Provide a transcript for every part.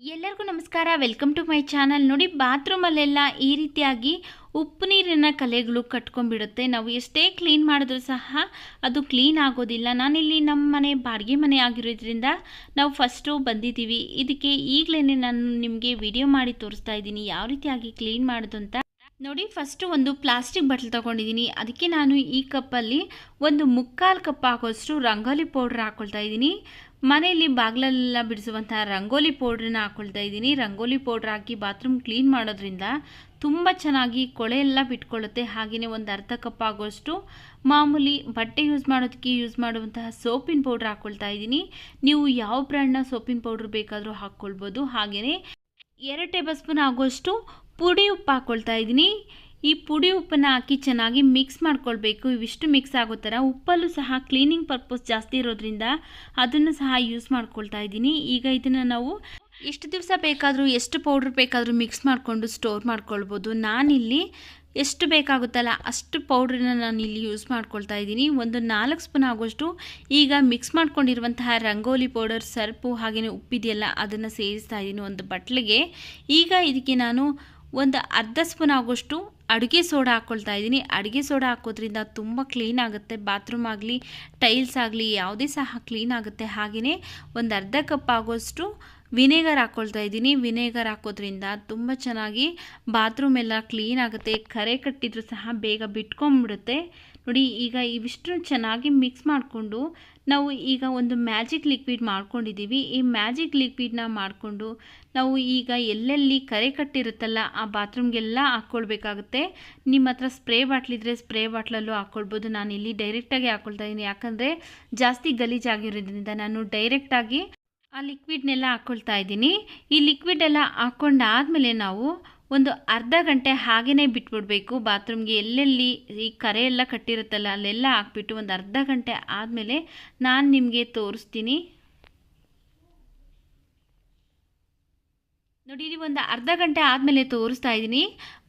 ಎಲ್ಲರಿಗೂ ನಮಸ್ಕಾರ. Welcome to my channel ನೋಡಿ ಬಾತ್ರೂಮಲ್ಲೆಲ್ಲ ಈ ರೀತಿಯಾಗಿ ಉಪ್ಪು ನೀರಿನ ಕಲೆಗಳು ಕಟ್ಕೊಂಡ್ಬಿಡುತ್ತೆ. ನಾವು ಎಷ್ಟೇ ಕ್ಲೀನ್ ಮಾಡಿದ್ರೂ ಸಹ ಅದು ಕ್ಲೀನ್ ಆಗೋದಿಲ್ಲ. ನಾನಿಲ್ಲಿ ನಮ್ಮ ಮನೆ, ಬಾಡಿಗೆ ಮನೆ ಆಗಿರೋದ್ರಿಂದ ನಾವು ಫಸ್ಟು ಬಂದಿದ್ದೀವಿ. ಇದಕ್ಕೆ ಈಗಲೇ ನಾನು ನಿಮಗೆ ವಿಡಿಯೋ ಮಾಡಿ ತೋರಿಸ್ತಾ ಇದ್ದೀನಿ. ಯಾವ ರೀತಿಯಾಗಿ ಕ್ಲೀನ್ ಮಾಡೋದು ಅಂತ. ನೋಡಿ ಫಸ್ಟು ಒಂದು ಪ್ಲಾಸ್ಟಿಕ್ ಬಟ್ಲು ತೊಗೊಂಡಿದ್ದೀನಿ. ಅದಕ್ಕೆ ನಾನು ಈ ಕಪ್ಪಲ್ಲಿ ಒಂದು ಮುಕ್ಕಾಲು ಕಪ್ ಹಾಕೋಷ್ಟು ರಂಗೋಲಿ ಪೌಡ್ರ್ ಹಾಕ್ಕೊಳ್ತಾ ಇದ್ದೀನಿ. ಮನೆಯಲ್ಲಿ ಬಾಗಿಲಲ್ಲೆಲ್ಲ ಬಿಡಿಸುವಂಥ ರಂಗೋಲಿ ಪೌಡ್ರನ್ನ ಹಾಕ್ಕೊಳ್ತಾ ಇದ್ದೀನಿ. ರಂಗೋಲಿ ಪೌಡ್ರ್ ಹಾಕಿ ಬಾತ್ರೂಮ್ ಕ್ಲೀನ್ ಮಾಡೋದ್ರಿಂದ ತುಂಬ ಚೆನ್ನಾಗಿ ಕೊಳೆ ಎಲ್ಲ ಬಿಟ್ಕೊಳ್ಳುತ್ತೆ. ಹಾಗೆಯೇ ಒಂದು ಅರ್ಧ ಕಪ್ ಆಗೋಷ್ಟು ಮಾಮೂಲಿ ಬಟ್ಟೆ ಯೂಸ್ ಮಾಡೋದಕ್ಕೆ ಯೂಸ್ ಮಾಡುವಂತಹ ಸೋಪಿನ ಪೌಡ್ರ್ ಹಾಕ್ಕೊಳ್ತಾ ಇದ್ದೀನಿ. ನೀವು ಯಾವ ಬ್ರ್ಯಾಂಡ್ನ ಸೋಪಿನ ಪೌಡ್ರ್ ಬೇಕಾದರೂ ಹಾಕ್ಕೊಳ್ಬೋದು. ಹಾಗೆಯೇ ಎರಡು ಟೇಬಲ್ ಸ್ಪೂನ್ ಆಗೋಷ್ಟು ಪುಡಿ ಉಪ್ಪು ಹಾಕ್ಕೊಳ್ತಾ ಇದ್ದೀನಿ. ಈ ಪುಡಿ ಉಪ್ಪನ್ನ ಹಾಕಿ ಚೆನ್ನಾಗಿ ಮಿಕ್ಸ್ ಮಾಡ್ಕೊಳ್ಬೇಕು. ಇವಿಷ್ಟು ಮಿಕ್ಸ್ ಆಗೋ ಥರ ಉಪ್ಪಲ್ಲೂ ಸಹ ಕ್ಲೀನಿಂಗ್ ಪರ್ಪಸ್ ಜಾಸ್ತಿ ಇರೋದ್ರಿಂದ ಅದನ್ನು ಸಹ ಯೂಸ್ ಮಾಡ್ಕೊಳ್ತಾ ಇದ್ದೀನಿ. ಈಗ ಇದನ್ನು ನಾವು ಎಷ್ಟು ದಿವಸ ಬೇಕಾದರೂ, ಎಷ್ಟು ಪೌಡ್ರ್ ಬೇಕಾದರೂ ಮಿಕ್ಸ್ ಮಾಡಿಕೊಂಡು ಸ್ಟೋರ್ ಮಾಡ್ಕೊಳ್ಬೋದು. ನಾನಿಲ್ಲಿ ಎಷ್ಟು ಬೇಕಾಗುತ್ತಲ್ಲ ಅಷ್ಟು ಪೌಡ್ರನ್ನ ನಾನು ಇಲ್ಲಿ ಯೂಸ್ ಮಾಡ್ಕೊಳ್ತಾ ಇದ್ದೀನಿ. ಒಂದು ನಾಲ್ಕು ಸ್ಪೂನ್ ಆಗೋಷ್ಟು ಈಗ ಮಿಕ್ಸ್ ಮಾಡ್ಕೊಂಡಿರುವಂತಹ ರಂಗೋಲಿ ಪೌಡರ್ ಸರ್ಪು ಹಾಗೆಯೇ ಉಪ್ಪಿದೆಯಲ್ಲ ಅದನ್ನು ಸೇರಿಸ್ತಾ ಇದ್ದೀನಿ ಒಂದು ಬಟ್ಲಿಗೆ. ಈಗ ಇದಕ್ಕೆ ನಾನು ಒಂದು ಅರ್ಧ ಸ್ಪೂನ್ ಆಗೋಷ್ಟು ಅಡುಗೆ ಸೋಡಾ ಹಾಕ್ಕೊಳ್ತಾ ಇದ್ದೀನಿ. ಅಡುಗೆ ಸೋಡಾ ಹಾಕೋದ್ರಿಂದ ತುಂಬ ಕ್ಲೀನ್ ಆಗುತ್ತೆ. ಬಾತ್ರೂಮ್ ಆಗಲಿ ಟೈಲ್ಸ್ ಆಗಲಿ, ಯಾವುದೇ ಸಹ ಕ್ಲೀನ್ ಆಗುತ್ತೆ. ಹಾಗೆಯೇ ಒಂದು ಅರ್ಧ ಕಪ್ ಆಗೋಷ್ಟು ವಿನೇಗರ್ ಹಾಕ್ಕೊಳ್ತಾ ಇದ್ದೀನಿ. ವಿನೇಗರ್ ಹಾಕೋದ್ರಿಂದ ತುಂಬ ಚೆನ್ನಾಗಿ ಬಾತ್ರೂಮ್ ಎಲ್ಲ ಕ್ಲೀನ್ ಆಗುತ್ತೆ. ಕರೆ ಕಟ್ಟಿದ್ರು ಸಹ ಬೇಗ ಬಿಟ್ಕೊಂಬಿಡುತ್ತೆ ನೋಡಿ, ಈಗ ಇವಿಷ್ಟು ಚೆನ್ನಾಗಿ ಮಿಕ್ಸ್ ಮಾಡಿಕೊಂಡು ನಾವು ಈಗ ಒಂದು ಮ್ಯಾಜಿಕ್ ಲಿಕ್ವಿಡ್ ಮಾಡ್ಕೊಂಡಿದ್ದೀವಿ. ಈ ಮ್ಯಾಜಿಕ್ ಲಿಕ್ವಿಡ್ನ ಮಾಡಿಕೊಂಡು ನಾವು ಈಗ ಎಲ್ಲೆಲ್ಲಿ ಕರೆ ಕಟ್ಟಿರುತ್ತಲ್ಲ, ಆ ಬಾತ್ರೂಮ್ಗೆಲ್ಲ ಹಾಕ್ಕೊಳ್ಬೇಕಾಗುತ್ತೆ. ನಿಮ್ಮ ಹತ್ರ ಸ್ಪ್ರೇ ಬಾಟ್ಲಿದ್ರೆ ಸ್ಪ್ರೇ ಬಾಟ್ಲಲ್ಲೂ ಹಾಕ್ಕೊಳ್ಬೋದು. ನಾನು ಇಲ್ಲಿ ಡೈರೆಕ್ಟಾಗಿ ಹಾಕ್ಕೊಳ್ತಾ ಇದ್ದೀನಿ ಯಾಕಂದರೆ ಜಾಸ್ತಿ ಗಲೀಜಾಗಿರೋದ್ರಿಂದ ನಾನು ಡೈರೆಕ್ಟಾಗಿ ಆ ಲಿಕ್ವಿಡ್ನೆಲ್ಲ ಹಾಕ್ಕೊಳ್ತಾ ಇದ್ದೀನಿ ಈ ಲಿಕ್ವಿಡ್ ಎಲ್ಲ ಹಾಕ್ಕೊಂಡಾದಮೇಲೆ ನಾವು ಒಂದು ಅರ್ಧ ಗಂಟೆ ಹಾಗೇ ಬಿಟ್ಬಿಡಬೇಕು. ಬಾತ್ರೂಮ್ಗೆ ಎಲ್ಲೆಲ್ಲಿ ಈ ಕರೆ ಎಲ್ಲ ಕಟ್ಟಿರುತ್ತಲ್ಲ, ಅಲ್ಲೆಲ್ಲ ಹಾಕ್ಬಿಟ್ಟು ಒಂದು ಅರ್ಧ ಗಂಟೆ ಆದಮೇಲೆ ನಾನು ನಿಮಗೆ ತೋರಿಸ್ತೀನಿ. ನೋಡಿ, ಇಲ್ಲಿ ಒಂದು ಅರ್ಧ ಗಂಟೆ ಆದಮೇಲೆ ತೋರಿಸ್ತಾ ಇದ್ದೀನಿ.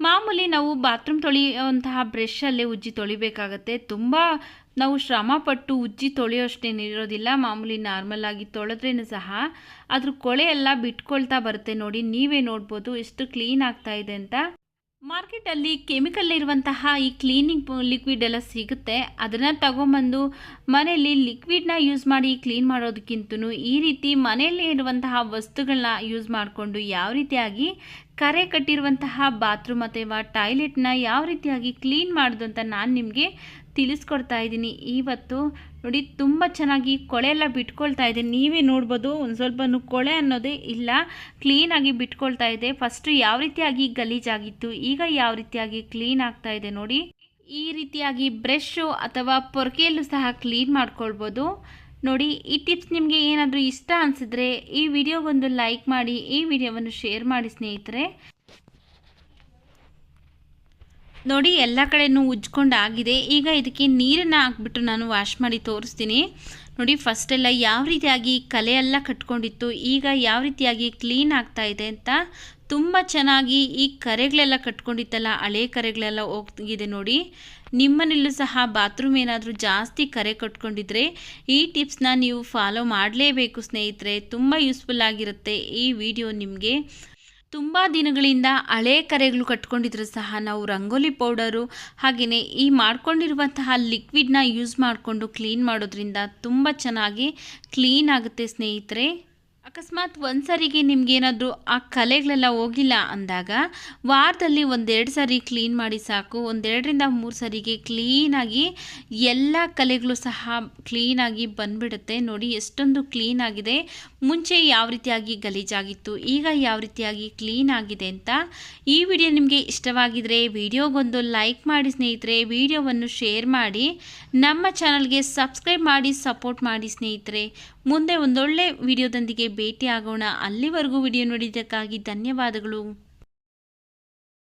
ಮಾಮೂಲಿ ನಾವು ಬಾತ್ರೂಮ್ ತೊಳೆಯುವಂತಹ ಬ್ರಷಲ್ಲೇ ಉಜ್ಜಿ ತೊಳಿಬೇಕಾಗತ್ತೆ. ತುಂಬ ನಾವು ಶ್ರಮಪಟ್ಟು ಉಜ್ಜಿ ತೊಳೆಯೋಷ್ಟೇನಿರೋದಿಲ್ಲ ಮಾಮೂಲಿ ನಾರ್ಮಲ್ ಆಗಿ ತೊಳೆದ್ರೇನು ಸಹ. ಅದ್ರ ಕೊಳೆ ಎಲ್ಲ ಬಿಟ್ಕೊಳ್ತಾ ಬರುತ್ತೆ ನೋಡಿ, ನೀವೇ ನೋಡ್ಬೋದು ಎಷ್ಟು ಕ್ಲೀನ್ ಆಗ್ತಾ ಇದೆ ಅಂತ. ಮಾರ್ಕೆಟಲ್ಲಿ ಕೆಮಿಕಲ್ ಇರುವಂತಹ ಈ ಕ್ಲೀನಿಂಗ್ ಲಿಕ್ವಿಡ್ ಎಲ್ಲ ಸಿಗುತ್ತೆ. ಅದನ್ನು ತಗೊಂಬಂದು ಮನೆಯಲ್ಲಿ ಲಿಕ್ವಿಡ್ನ ಯೂಸ್ ಮಾಡಿ ಕ್ಲೀನ್ ಮಾಡೋದಕ್ಕಿಂತಲೂ ಈ ರೀತಿ ಮನೆಯಲ್ಲಿ ಇರುವಂತಹ ವಸ್ತುಗಳನ್ನ ಯೂಸ್ ಮಾಡಿಕೊಂಡು ಯಾವ ರೀತಿಯಾಗಿ ಕರೆ ಕಟ್ಟಿರುವಂತಹ ಬಾತ್ರೂಮ್ ಅಥವಾ ಟಾಯ್ಲೆಟ್ನ ಯಾವ ರೀತಿಯಾಗಿ ಕ್ಲೀನ್ ಮಾಡೋದು ಅಂತ ನಾನು ನಿಮಗೆ ತಿಳಿಸ್ಕೊಡ್ತಾ ಇದ್ದೀನಿ. ಇವತ್ತು ನೋಡಿ ತುಂಬ ಚೆನ್ನಾಗಿ ಕೊಳೆ ಎಲ್ಲ ಬಿಟ್ಕೊಳ್ತಾ ಇದೆ. ನೀವೇ ನೋಡ್ಬೋದು ಒಂದು ಸ್ವಲ್ಪನೂ ಕೊಳೆ ಅನ್ನೋದೇ ಇಲ್ಲ. ಕ್ಲೀನಾಗಿ ಬಿಟ್ಕೊಳ್ತಾ ಇದೆ. ಫಸ್ಟು ಯಾವ ರೀತಿಯಾಗಿ ಗಲೀಜಾಗಿತ್ತು ಈಗ ಯಾವ ರೀತಿಯಾಗಿ ಕ್ಲೀನ್ ಆಗ್ತಾ ಇದೆ ನೋಡಿ. ಈ ರೀತಿಯಾಗಿ ಬ್ರಷ್ಷು ಅಥವಾ ಪೊರ್ಕೆಯಲ್ಲೂ ಸಹ ಕ್ಲೀನ್ ಮಾಡ್ಕೊಳ್ಬೋದು. ನೋಡಿ, ಈ ಟಿಪ್ಸ್ ನಿಮಗೆ ಏನಾದರೂ ಇಷ್ಟ ಅನಿಸಿದ್ರೆ ಈ ವಿಡಿಯೋಗೊಂದು ಲೈಕ್ ಮಾಡಿ, ಈ ವಿಡಿಯೋವನ್ನು ಶೇರ್ ಮಾಡಿ ಸ್ನೇಹಿತರೆ. ನೋಡಿ, ಎಲ್ಲ ಕಡೆನೂ ಉಜ್ಕೊಂಡು ಆಗಿದೆ ಈಗ ಇದಕ್ಕೆ ನೀರನ್ನು ಹಾಕ್ಬಿಟ್ಟು ನಾನು ವಾಶ್ ಮಾಡಿ ತೋರಿಸ್ತೀನಿ. ನೋಡಿ ಫಸ್ಟೆಲ್ಲ ಯಾವ ರೀತಿಯಾಗಿ ಕಲೆ ಎಲ್ಲ ಕಟ್ಕೊಂಡಿತ್ತು, ಈಗ ಯಾವ ರೀತಿಯಾಗಿ ಕ್ಲೀನ್ ಆಗ್ತಾ ಇದೆ ಅಂತ ತುಂಬ ಚೆನ್ನಾಗಿ ಈ ಕರೆಗಳೆಲ್ಲ ಕಟ್ಕೊಂಡಿತ್ತಲ್ಲ, ಹಳೆ ಕರೆಗಳೆಲ್ಲ ಹೋಗಿದೆ ನೋಡಿ. ನಿಮ್ಮನೆಯಲ್ಲೂ ಸಹ ಬಾತ್ರೂಮ್ ಏನಾದರೂ ಜಾಸ್ತಿ ಕರೆ ಕಟ್ಕೊಂಡಿದ್ರೆ ಈ ಟಿಪ್ಸ್ನ ನೀವು ಫಾಲೋ ಮಾಡಲೇಬೇಕು ಸ್ನೇಹಿತರೆ. ತುಂಬ ಯೂಸ್ಫುಲ್ ಆಗಿರುತ್ತೆ ಈ ವಿಡಿಯೋ ನಿಮಗೆ. ತುಂಬ ದಿನಗಳಿಂದ ಹಳೆ ಕರೆಗಳು ಕಟ್ಕೊಂಡಿದ್ರು ಸಹ ನಾವು ರಂಗೋಲಿ ಪೌಡರು ಹಾಗೆಯೇ ಈ ಮಾಡ್ಕೊಂಡಿರುವಂತಹ ಲಿಕ್ವಿಡ್ನ ಯೂಸ್ ಮಾಡಿಕೊಂಡು ಕ್ಲೀನ್ ಮಾಡೋದ್ರಿಂದ ತುಂಬ ಚೆನ್ನಾಗಿ ಕ್ಲೀನ್ ಆಗುತ್ತೆ ಸ್ನೇಹಿತರೆ. ಅಕಸ್ಮಾತ್ ಒಂದು ಸರಿಗೆ ನಿಮಗೇನಾದರೂ ಆ ಕಲೆಗಳೆಲ್ಲ ಹೋಗಿಲ್ಲ ಅಂದಾಗ ವಾರದಲ್ಲಿ ಒಂದೆರಡು ಸರಿ ಕ್ಲೀನ್ ಮಾಡಿ ಸಾಕು, ಒಂದೆರಡರಿಂದ ಮೂರು ಸರಿಗೆ ಕ್ಲೀನಾಗಿ ಎಲ್ಲ ಕಲೆಗಳು ಸಹ ಕ್ಲೀನಾಗಿ ಬಂದ್ಬಿಡುತ್ತೆ. ನೋಡಿ ಎಷ್ಟೊಂದು ಕ್ಲೀನ್ ಆಗಿದೆ. ಮುಂಚೆ ಯಾವ ರೀತಿಯಾಗಿ ಗಲೀಜಾಗಿತ್ತು, ಈಗ ಯಾವ ರೀತಿಯಾಗಿ ಕ್ಲೀನ್ ಆಗಿದೆ ಅಂತ ಈ ವಿಡಿಯೋ ನಿಮಗೆ ಇಷ್ಟವಾಗಿದ್ದರೆ ವಿಡಿಯೋಗೊಂದು ಲೈಕ್ ಮಾಡಿ ಸ್ನೇಹಿತರೆ ವಿಡಿಯೋವನ್ನು ಶೇರ್ ಮಾಡಿ, ನಮ್ಮ ಚಾನಲ್ಗೆ ಸಬ್ಸ್ಕ್ರೈಬ್ ಮಾಡಿ ಸಪೋರ್ಟ್ ಮಾಡಿ ಸ್ನೇಹಿತರೆ. ಮುಂದೆ ಒಂದೊಳ್ಳೆ ವಿಡಿಯೋದೊಂದಿಗೆ ಭೇಟಿ ಆಗೋಣ ಅಲ್ಲಿವರೆಗೂ ವಿಡಿಯೋ ನೋಡಿದ್ದಕ್ಕಾಗಿ ಧನ್ಯವಾದಗಳು.